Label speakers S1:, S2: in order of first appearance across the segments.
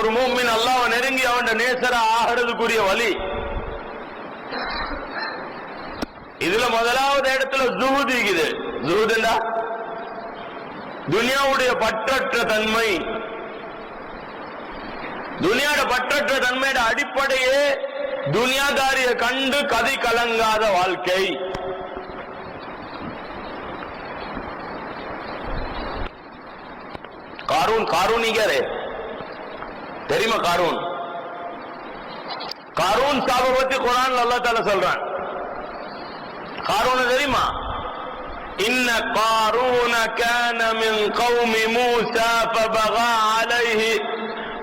S1: ஒரு மூமின் அல்லாஹ் நெருங்கி அவன் நேசரா ஆகிறதுக்குரிய வழி. இதுல முதலாவது இடத்துல ஜுஹுத் இருக்குது. துனியாவுடைய பற்றற்ற தன்மை. துனியாட பற்றற்ற தன்மையோட அடிப்படையே துனியாதாரிய கண்டு கதி கலங்காத வாழ்க்கை. காரூன் காரூனிகரே தெரியுமா காரூன் காரூன் சாப பத்தி குரான் அல்லா தால சொல்றான் காரூன் தெரியுமா إن قارون كان من قوم موسى فبغى عليه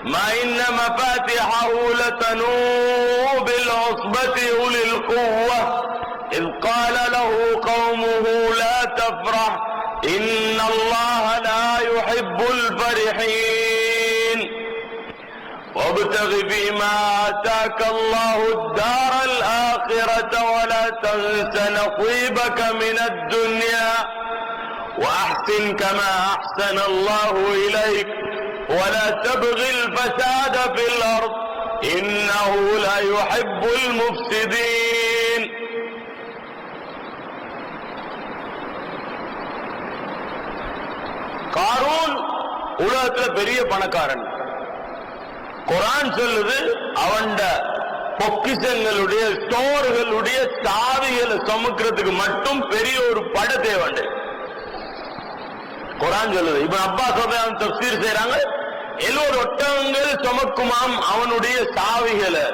S1: ما إن مفاتحه لتنوء بالعصبة أولي القوة إذ قال له قومه لا تفرح إن الله لا يحب الفرحين وابتغ فيما آتاك الله الدار الآخرة ولا تنس نصيبك من الدنيا وأحسن كما أحسن الله إليك ولا تبغ الفساد في الأرض إنه لا يحب المفسدين காரூன் உலகத்துல பெரிய பணக்காரன் குரான் சொல்லுது அவன்ட பொக்கிஷங்களுடைய ஸ்டோர்களுடைய சாவிகளை சுமக்கிறதுக்கு மட்டும் பெரிய ஒரு பட தேவண்டு. குரான் சொல்லுது. இப்ப அப்பா சொல்றாங்க தப்சீர் செய்யறாங்க எழுபது ஒட்டகங்கள் சுமக்குமாம் அவனுடைய சாவிகளை.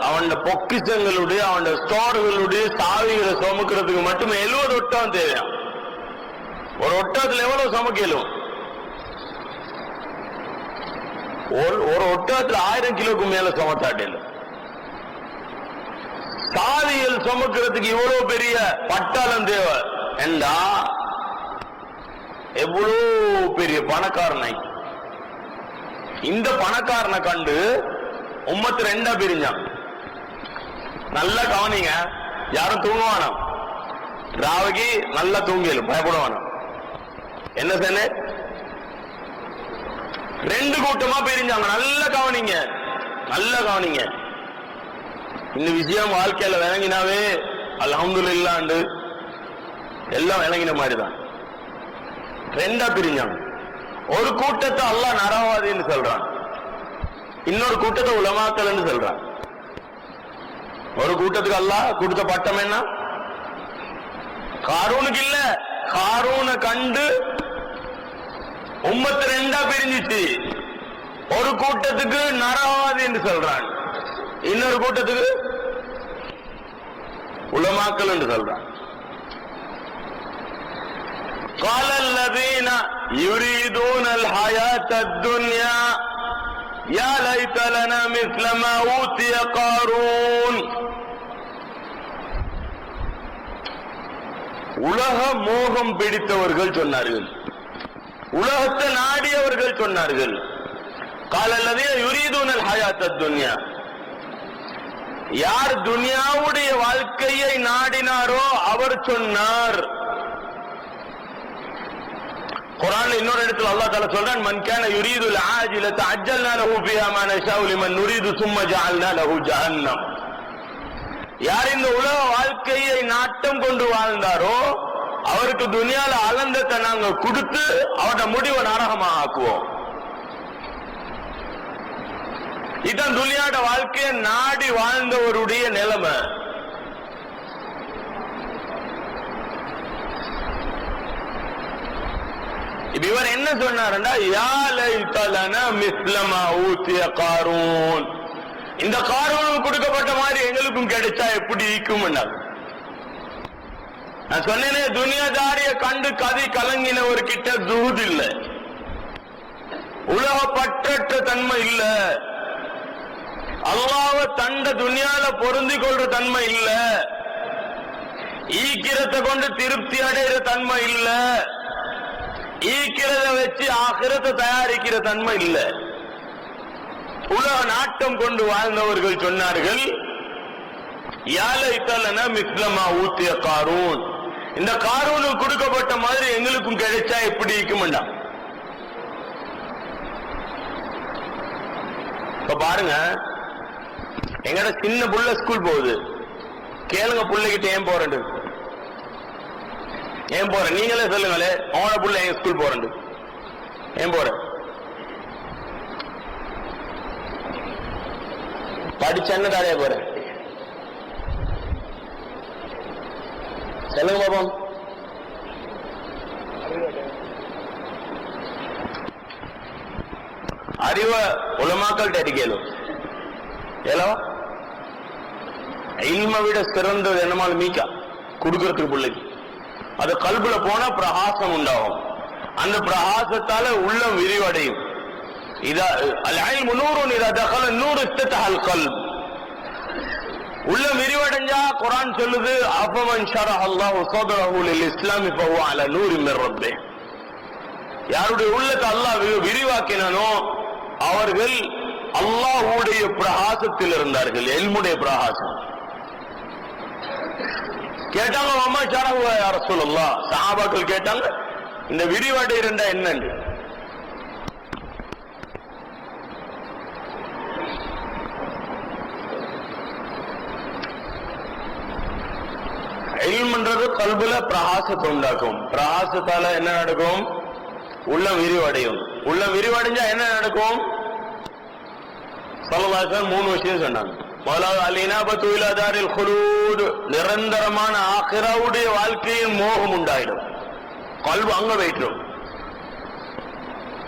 S1: அவன் பொக்கிஷங்களுடைய அவன் ஸ்டோர்களுடைய சாவிகளை சுமக்கிறதுக்கு மட்டும் எழுபது ஒட்டகம் தேவையாம். ஒரு ஒட்டகத்துல எவ்வளவு சுமக்கலும்? ஒரு ஒரு ஆயிரம் கிலோக்கு மேல சுமத்தாட்டில். சாதியில் சுமக்கிறதுக்கு இவ்வளவு பெரிய பட்டாளம் தேவை. என்றா எவ்வளோ பெரிய பணக்காரனை. இந்த பணக்காரனை கண்டு உம்மத்து ரெண்டா பிரிஞ்சான். நல்லா கவனிங்க. யாரும் தூங்குவானா ராவகி நல்லா தூங்கியலும் பயப்படுவானா என்ன சொன்ன ரெண்டு கூட்டமா பிரிஞ்சாங்க. நல்ல கவனிங்க. நல்ல கவனிங்க. இந்த விஷயம் வாழ்க்கையில விளங்கினாவே அல்ஹம்துலில்லாண்டு எல்லாம் விளங்கின மாதிரிதான். ரெண்டா பிரிஞ்சாங்க. ஒரு கூட்டத்தை அல்லாஹ் நரவாதின்னு சொல்றான். இன்னொரு கூட்டத்தை உலமாக்கல்னு சொல்றான். ஒரு கூட்டத்துக்கு அல்லாஹ் கொடுத்த பட்டம் என்ன? காரூனுக்கு இல்ல. காரூனை கண்டு உம்மத்து ரெண்டா பிரிஞ்சிச்சு ஒரு கூட்டத்துக்கு நரவாதி என்று சொல்றான் இன்னொரு கூட்டத்துக்கு உலமாக்கல் என்று சொல்றான் قال الذين يريدون الحياة الدنيا يا ليت لنا مثل ما أوتي قارون உலக மோகம் பிடித்தவர்கள் சொன்னார்கள் உலகத்தை நாடியவர்கள் சொன்னார்கள். காலல்லதே யுரீதுனல் ஹயாத்த துன்யா யார் துனியாவுடைய வாழ்க்கையை நாடினாரோ அவர் சொன்னார். குரான் இன்னொரு இடத்துல அல்லா தால சொல்றான் மன் கேன யுரீதுல் ஆஜில அஜ்ஜல்னா லஹு ஃபிஹா மா நஷாஉ நுரீது லஹு ஜஹன்னம். யார் இந்த உலக வாழ்க்கையை நாட்டம் கொண்டு வாழ்ந்தாரோ அவருக்கு துனியால அலந்தத்தை நாங்க கொடுத்து அவரோட முடிவை நரகமா ஆக்குவோம் இதான் துனியாட வாழ்க்கையை நாடி வாழ்ந்தவருடைய நிலைமை. இவர் என்ன சொன்னாருன்னா யாலை தலன மிஸ்லமா ஊத்திய காரூன். இந்த காரூனுக்கு கொடுக்கப்பட்ட மாதிரி எங்களுக்கும் கிடைச்சா எப்படி இருக்கும்னாரு. நான் சொன்னேனே துனியாதாரிய கண்டு கதி கலங்கினவர் கிட்ட ஜுஹுத் இல்ல. உலக பற்றற்ற தன்மை இல்ல. அல்லாவ தண்ட துனியால பொருந்தி கொள்ற தன்மை இல்ல. ஈக்கிரத்தை கொண்டு திருப்தி அடைகிற தன்மை இல்ல. ஈக்கிறத வச்சு ஆகிரத்தை தயாரிக்கிற தன்மை இல்ல. உலக நாட்டம் கொண்டு வாழ்ந்தவர்கள் சொன்னார்கள் யாலை தலன மிஸ்லமா ஊத்திய காரூன். இந்த காரூனுக்கு கொடுக்கப்பட்ட மாதிரி எங்களுக்கும் கிடைச்சா எப்படி இருக்குமெண்டா இப்ப பாருங்க எங்கட சின்ன புள்ள ஸ்கூல் போகுது. கேளுங்க பிள்ளைகிட்ட ஏன் போறேன் ஏன் போற? நீங்களே சொல்லுங்களே அவன புள்ள என் ஸ்கூல் போறேன் ஏன் போற? படிச்ச என்ன தாரையா போற. சொல்லுங்க உலமாக்கள்கிட்ட அடிக்கலும் ஏலோ? இல்ம விட சிறந்தது என்னமாலும் மீக்கா? கொடுக்கறதுக்கு பிள்ளைக்கு. அது கல்புல போனா பிரகாசம் உண்டாகும். அந்த பிரகாசத்தால உள்ளம் விரிவடையும். இதா நூறு உள்ளம் விரிவடைஞ்சா குரான் சொல்லுது அபமன் ஷரஹ அல்லாஹு ஸத்ரஹு லில் இஸ்லாமி ஃபஹுவ அலா நூரின் யாருடைய உள்ளத்தை அல்லாஹ் விரிவாக்கினானோ அவர்கள் அல்லாஹுடைய பிரகாசத்தில் இருந்தார்கள் எல்முடைய பிரகாசம். கேட்டாங்க அம்மா ஷரஹு யா ரசூலுல்லாஹ். சஹாபாக்கள் கேட்டாங்க இந்த விரிவடைறண்டா என்னன்னு இல்ம்ன்றது கல்புல பிரகாசத்தை உண்டாக்கும். பிரகாசத்தால என்ன நடக்கும்? உள்ள விரிவடையும். உள்ள விரிவடைஞ்சா என்ன நடக்கும்? சொல்லலாசன் மூணு விஷயம் சொன்னாங்க. முதலாவது அலினாபத்து இலாதாரில் குலூத் நிரந்தரமான ஆகிராவுடைய வாழ்க்கையின் மோகம் உண்டாயிடும். கல்வு அங்க போயிட்டுரும்.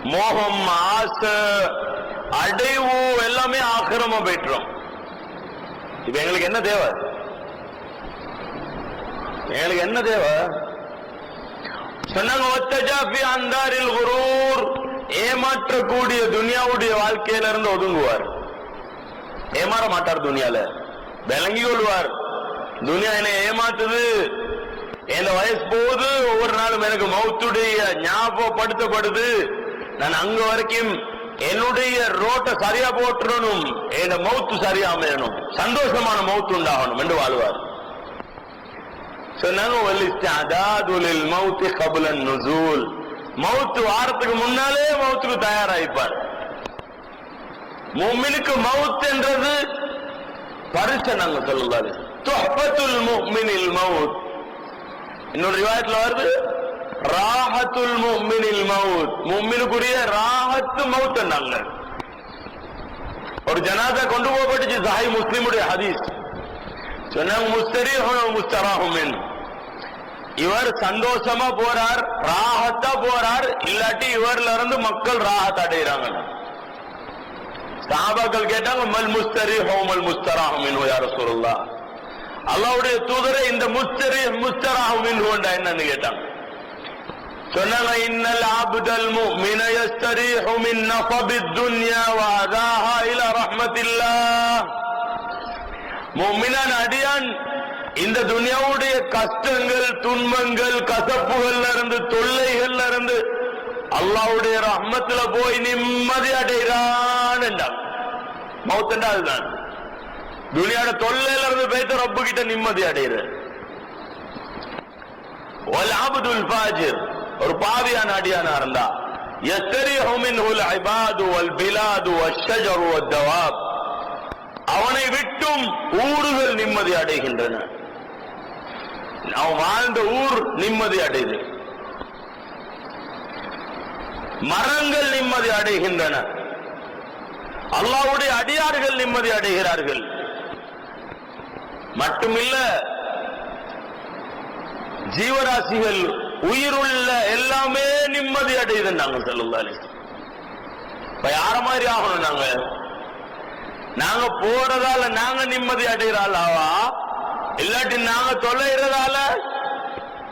S1: மோகம் ஆசை அடைவு எல்லாமே ஆக்கிரமா போயிட்டுரும். இப்ப எங்களுக்கு என்ன தேவை? எங்களுக்கு என்ன தேவை? சொன்னாங்க ஒத்தஜாபி அந்தாரில் குரூர் ஏமாற்றக்கூடிய துனியாவுடைய வாழ்க்கையில இருந்து ஒதுங்குவார். ஏமாற மாட்டார் துனியால. விளங்கி கொள்வார். துனியா என்னை ஏமாத்துது. என் வயசு போகுது ஒவ்வொரு நாளும் எனக்கு மௌத்துடைய ஞாபகப்படுத்தப்படுது. நான் அங்க வரைக்கும் என்னுடைய ரோட்டை சரியா போட்டுறணும் என் மௌத்து சரியா அமையணும் சந்தோஷமான மௌத்து உண்டாகணும் என்று வாழ்வார். சொன்னாங்க மௌத்து நுசூல். வாரத்துக்கு முன்னாலே மௌத்துக்கு தயாராயிப்பார் முஃமினுக்கு மவுத் என்றது பரிசு நாங்க சொல்லுவாரு தொஹபத்துல் முஃமினில் மவுத். இன்னொரு ரிவாயத்துல வருது ராஹத்துல் முஃமினில் மவுத். முஃமினுக்குரிய ராஹத்து மௌத் நாங்க. ஒரு ஜனாதா கொண்டு போகப்பட்டுச்சு சாஹி முஸ்லிமுடைய ஹதீஸ். சொன்னாங்க முஸ்தரி முஸ்தராஹும் மின் இவர் சந்தோஷமா போறார் ராஹத்தா போறார் இல்லாட்டி இவர்ல இருந்து மக்கள் ராஹத் அடைகிறாங்க சாபாக்கள் கேட்டாங்க மல் முஸ்தரி ஹோமல் முஸ்தராஹும் மின் யார சொல்லலாம் அல்லாவுடைய தூதரை இந்த முஸ்தரி முஸ்தராஹும் மின் என்னன்னு கேட்டாங்க. சொன்னாங்க இன்னல் ஆபுதல் முஃமின யஸ்தரீஹு மின் நஃபபித் துன்யா வ அதாஹா இலா ரஹ்மத்தில்லாஹ். முஃமினான் அடியான் இந்த துனியாவுடைய கஷ்டங்கள் துன்பங்கள் கசப்புகள்ல இருந்து தொல்லைகள்ல இருந்து அல்லாவுடைய ரஹ்மத்துல போய் நிம்மதி அடைகிறான் என்றான் மௌத்தண்டா அதுதான் துனியாட தொல்லையில இருந்து போயிட்டு ரப்பு கிட்ட நிம்மதி அடைகிற வல் ஃபாஜிர் ஒரு பாவியான அடியானா இருந்தா يستريح منه العباد والبلاد والشجر والدواب அவனை விட்டும் ஊர்கள் நிம்மதி அடைகின்றன அவன் வாழ்ந்த ஊர் நிம்மதி அடையுது மரங்கள் நிம்மதி அடைகின்றன. அல்லாவுடைய அடியார்கள் நிம்மதி அடைகிறார்கள். மட்டுமில்ல ஜீவராசிகள் உயிருள்ள எல்லாமே நிம்மதி அடையுது நாங்கள் செல்லுதாலே இப்ப யார மாதிரி ஆகணும் நாங்க? நாங்க போறதால நாங்க நிம்மதி அடைகிறாளாவா இல்லாட்டி நாங்க தொலைகிறதால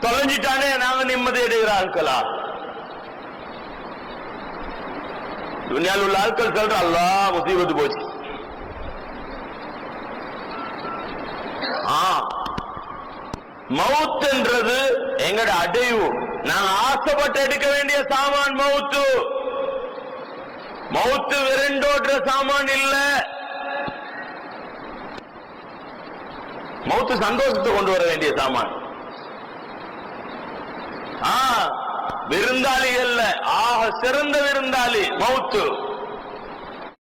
S1: தொலைஞ்சிட்டானே நாங்க நிம்மதி அடைகிற ஆட்களா? துனியாவில் உள்ள ஆட்கள் சொல்ற அல்லா முசீபத்து போச்சு. ஆ. மவுத் என்றது எங்கட அடைவு. நான் ஆசைப்பட்டு எடுக்க வேண்டிய சாமான் மவுத்து. மவுத்து விரண்டோடுற சாமான் இல்ல. மவுத்து சந்தோஷத்தை கொண்டு வர வேண்டிய சாமான். விருந்தாளி அல்ல ஆக சிறந்த விருந்தாளி மவுத்து.